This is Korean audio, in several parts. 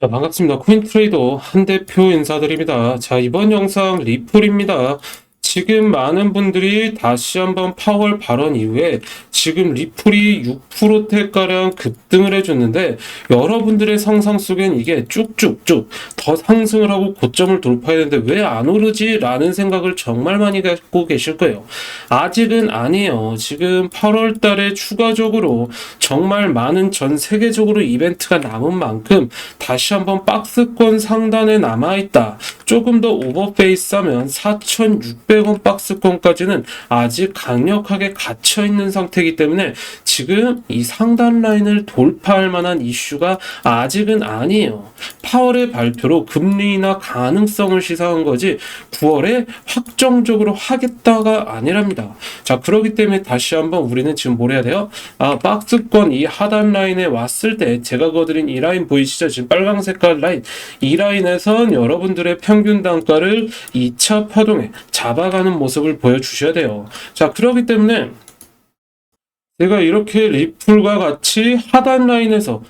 자, 반갑습니다. 코인 트레이더 한 대표 인사드립니다. 자, 이번 영상 리플입니다. 지금 많은 분들이 다시 한번 파월 발언 이후에 지금 리플이 6%대가량 급등을 해줬는데 여러분들의 상상 속엔 이게 쭉쭉쭉 더 상승을 하고 고점을 돌파해야 되는데 왜 안 오르지? 라는 생각을 정말 많이 갖고 계실 거예요. 아직은 아니에요. 지금 8월 달에 추가적으로 정말 많은 전 세계적으로 이벤트가 남은 만큼 다시 한번 박스권 상단에 남아있다. 조금 더 오버페이스 하면 4,600원 박스권까지는 아직 강력하게 갇혀 있는 상태이기 때문에 지금 이 상단 라인을 돌파할 만한 이슈가 아직은 아니에요. 8월의 발표로 금리나 가능성을 시사한 거지 9월에 확정적으로 하겠다가 아니랍니다. 자, 그렇기 때문에 다시 한번 우리는 지금 뭘 해야 돼요? 아, 박스권 이 하단 라인에 왔을 때 제가 그어드린 이 라인 보이시죠? 지금 빨강 색깔 라인. 이 라인에선 여러분들의 평균 단가를 2차 파동에 잡아 가는 모습을 보여주셔야 돼요. 자, 그렇기 때문에 제가 이렇게 리플과 같이 하단 라인에서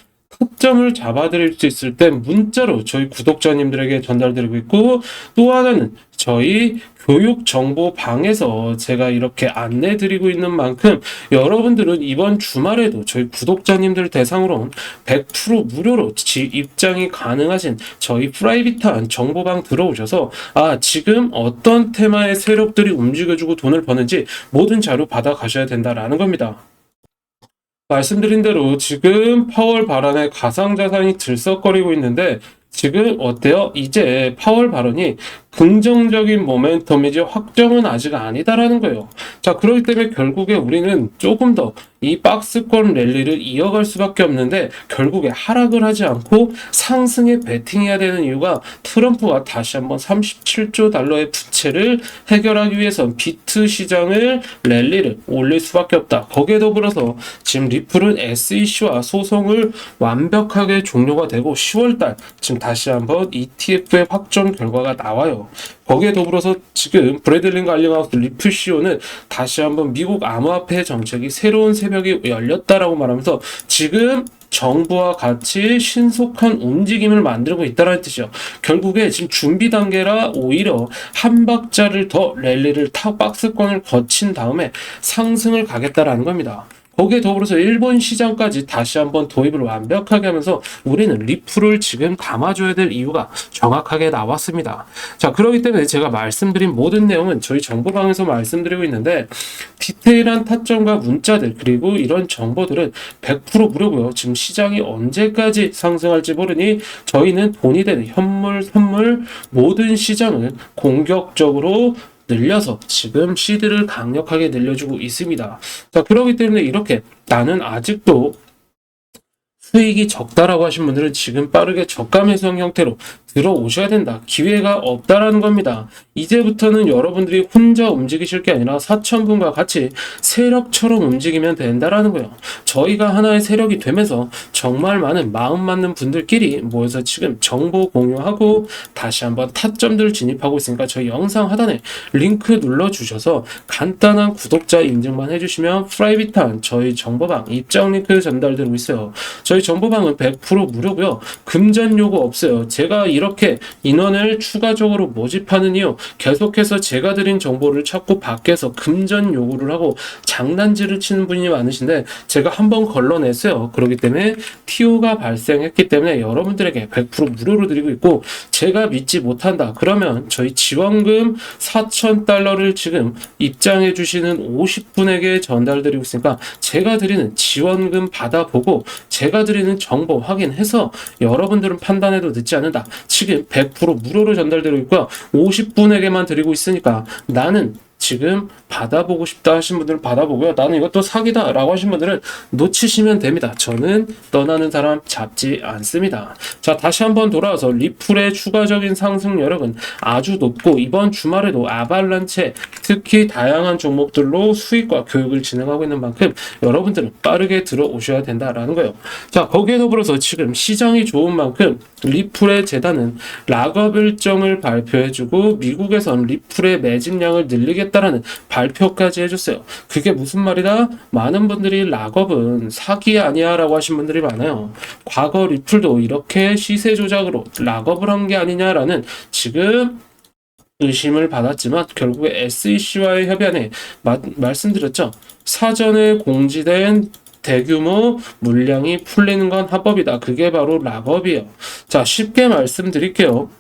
타점을 잡아드릴 수 있을 때 문자로 저희 구독자님들에게 전달드리고 있고 또 하나는 저희 교육 정보 방에서 제가 이렇게 안내 드리고 있는 만큼 여러분들은 이번 주말에도 저희 구독자님들 대상으로 100% 무료로 지- 입장이 가능하신 저희 프라이빗한 정보방 들어오셔서 아 지금 어떤 테마의 세력들이 움직여주고 돈을 버는지 모든 자료 받아 가셔야 된다라는 겁니다. 말씀드린 대로 지금 파월 발언에 가상자산이 들썩거리고 있는데 지금 어때요? 이제 파월 발언이 긍정적인 모멘텀이지 확정은 아직 아니다라는 거예요. 자, 그렇기 때문에 결국에 우리는 조금 더 이 박스권 랠리를 이어갈 수밖에 없는데 결국에 하락을 하지 않고 상승에 베팅해야 되는 이유가 트럼프가 다시 한번 37조 달러의 부채를 해결하기 위해선 비트 시장을 랠리를 올릴 수밖에 없다. 거기에 더불어서 지금 리플은 SEC와 소송을 완벽하게 종료가 되고 10월달 지금 다시 한번 ETF의 확정 결과가 나와요. 거기에 더불어서 지금 알리마우스 리플 CEO는 다시 한번 미국 암호화폐 정책이 새로운 새벽이 열렸다라고 말하면서 지금 정부와 같이 신속한 움직임을 만들고 있다는 뜻이죠. 결국에 지금 준비 단계라 오히려 한 박자를 더 랠리를 타 박스권을 거친 다음에 상승을 가겠다라는 겁니다. 거기에 더불어서 일본 시장까지 다시 한번 도입을 완벽하게 하면서 우리는 리플을 지금 감아줘야 될 이유가 정확하게 나왔습니다. 자, 그렇기 때문에 제가 말씀드린 모든 내용은 저희 정보방에서 말씀드리고 있는데 디테일한 타점과 문자들 그리고 이런 정보들은 100% 무료고요. 지금 시장이 언제까지 상승할지 모르니 저희는 돈이 되는 현물, 선물 모든 시장을 공격적으로 늘려서 지금 시드를 강력하게 늘려주고 있습니다. 자, 그렇기 때문에 이렇게 나는 아직도 수익이 적다라고 하신 분들은 지금 빠르게 저가 매수형 형태로 들어오셔야 된다. 기회가 없다라는 겁니다. 이제부터는 여러분들이 혼자 움직이실 게 아니라 4천분과 같이 세력처럼 움직이면 된다라는 거예요. 저희가 하나의 세력이 되면서 정말 많은 마음 맞는 분들끼리 모여서 지금 정보 공유하고 다시 한번 타점들 진입하고 있으니까 저희 영상 하단에 링크 눌러주셔서 간단한 구독자 인증만 해주시면 프라이빗한 저희 정보방 입장 링크 전달되고 있어요. 저희 정보방은 100% 무료고요. 금전 요구 없어요. 제가 이렇게 인원을 추가적으로 모집하는 이유 계속해서 제가 드린 정보를 찾고 밖에서 금전 요구를 하고 장난질을 치는 분이 많으신데 제가 한번 걸러냈어요. 그렇기 때문에 TO가 발생했기 때문에 여러분들에게 100% 무료로 드리고 있고 제가 믿지 못한다. 그러면 저희 지원금 4,000달러를 지금 입장해 주시는 50분에게 전달드리고 있으니까 제가 드리는 지원금 받아보고 제가 드리는 정보 확인해서 여러분들은 판단해도 늦지 않는다. 지금 100% 무료로 전달되고 있고요. 50분에게만 드리고 있으니까 나는 지금 받아보고 싶다 하신 분들은 받아보고요. 나는 이것도 사기다 라고 하신 분들은 놓치시면 됩니다. 저는 떠나는 사람 잡지 않습니다. 자, 다시 한번 돌아와서 리플의 추가적인 상승 여력은 아주 높고 이번 주말에도 아발란체 특히 다양한 종목들로 수익과 교육을 진행하고 있는 만큼 여러분들은 빠르게 들어오셔야 된다라는 거예요. 자, 거기에 더불어서 지금 시장이 좋은 만큼 리플의 재단은 락업 일정을 발표해주고 미국에선 리플의 매집량을 늘리겠다라는 발표까지 해줬어요. 그게 무슨 말이다? 많은 분들이 락업은 사기 아니야 라고 하신 분들이 많아요. 과거 리플도 이렇게 시세 조작으로 락업을 한 게 아니냐라는 지금 의심을 받았지만 결국에 SEC와의 협약에 마- 말씀드렸죠. 사전에 공지된 대규모 물량이 풀리는 건 합법이다. 그게 바로 락업이에요. 자, 쉽게 말씀드릴게요.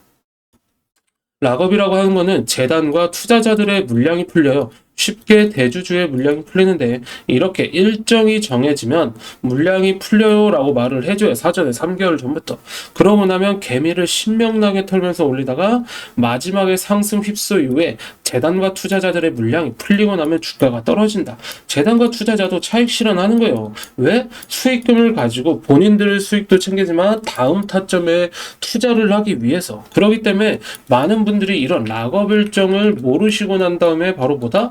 락업이라고 하는 거는 재단과 투자자들의 물량이 풀려요. 쉽게 대주주의 물량이 풀리는데 이렇게 일정이 정해지면 물량이 풀려요라고 말을 해줘요. 사전에 3개월 전부터. 그러고 나면 개미를 신명나게 털면서 올리다가 마지막에 상승 휩쓸 이후에 재단과 투자자들의 물량이 풀리고 나면 주가가 떨어진다. 재단과 투자자도 차익 실현하는 거예요. 왜? 수익금을 가지고 본인들 수익도 챙기지만 다음 타점에 투자를 하기 위해서. 그렇기 때문에 많은 분들이 이런 락업 일정을 모르시고 난 다음에 바로 보다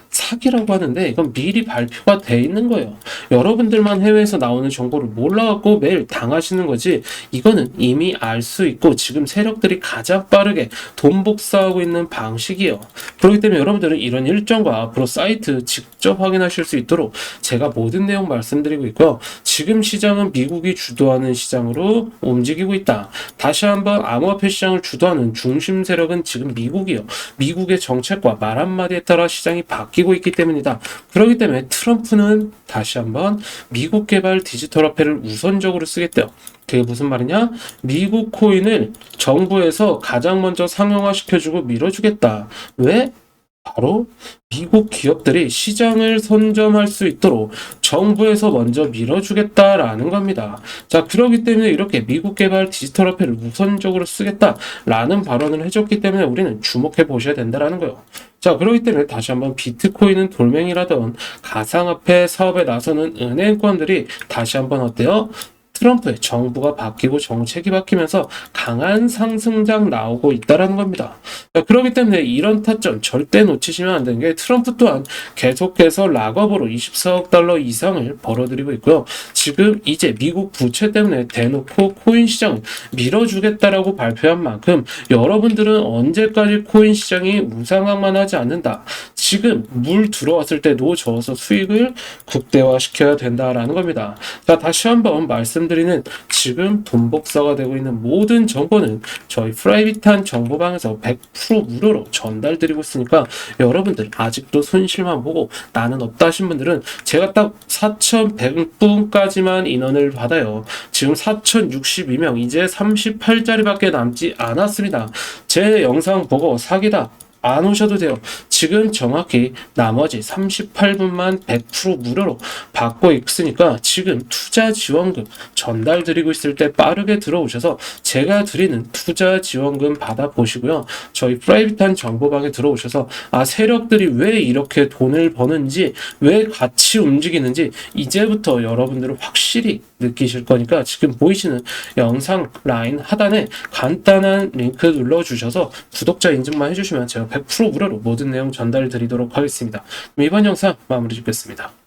사기라고 하는데 이건 미리 발표가 돼 있는 거예요. 여러분들만 해외에서 나오는 정보를 몰라갖고 매일 당하시는 거지. 이거는 이미 알 수 있고 지금 세력들이 가장 빠르게 돈 복사하고 있는 방식이에요. 그렇기 때문에 여러분들은 이런 일정과 앞으로 사이트 직접 확인하실 수 있도록 제가 모든 내용 말씀드리고 있고요. 지금 시장은 미국이 주도하는 시장으로 움직이고 있다. 다시 한번 암호화폐 시장을 주도하는 중심 세력은 지금 미국이요. 미국의 정책과 말 한마디에 따라 시장이 바뀌 고 있기 때문이다. 그렇기 때문에 트럼프는 다시 한번 미국 개발 디지털 화폐를 우선적으로 쓰겠대요. 그게 무슨 말이냐? 미국 코인을 정부에서 가장 먼저 상용화시켜주고 밀어주겠다. 왜? 바로 미국 기업들이 시장을 선점할 수 있도록 정부에서 먼저 밀어주겠다라는 겁니다. 자, 그렇기 때문에 이렇게 미국 개발 디지털 화폐를 우선적으로 쓰겠다라는 발언을 해줬기 때문에 우리는 주목해 보셔야 된다라는 거예요. 자, 그렇기 때문에 다시 한번 비트코인은 돌멩이라던 가상화폐 사업에 나서는 은행권들이 다시 한번 어때요? 트럼프의 정부가 바뀌고 정책이 바뀌면서 강한 상승장 나오고 있다라는 겁니다. 자, 그렇기 때문에 이런 타점 절대 놓치시면 안 되는 게 트럼프 또한 계속해서 락업으로 24억 달러 이상을 벌어들이고 있고요. 지금 이제 미국 부채 때문에 대놓고 코인 시장을 밀어주겠다라고 발표한 만큼 여러분들은 언제까지 코인 시장이 무상항만 하지 않는다. 지금 물 들어왔을 때 노 저어서 수익을 극대화시켜야 된다라는 겁니다. 자, 다시 한번 말씀 드리는 지금 돈 복사가 되고 있는 모든 정보는 저희 프라이빗한 정보방에서 100% 무료로 전달드리고 있으니까 여러분들 아직도 손실만 보고 나는 없다 하신 분들은 제가 딱 4,100분까지만 인원을 받아요. 지금 4,062명 이제 38자리밖에 남지 않았습니다. 제 영상 보고 사기다. 안 오셔도 돼요. 지금 정확히 나머지 38분만 100% 무료로 받고 있으니까 지금 투자 지원금 전달 드리고 있을 때 빠르게 들어오셔서 제가 드리는 투자 지원금 받아보시고요. 저희 프라이빗한 정보방에 들어오셔서 아 세력들이 왜 이렇게 돈을 버는지 왜 같이 움직이는지 이제부터 여러분들은 확실히 느끼실 거니까 지금 보이시는 영상 라인 하단에 간단한 링크 눌러주셔서 구독자 인증만 해주시면 제가 100% 무료로 모든 내용 전달 드리도록 하겠습니다. 이번 영상 마무리 짓겠습니다.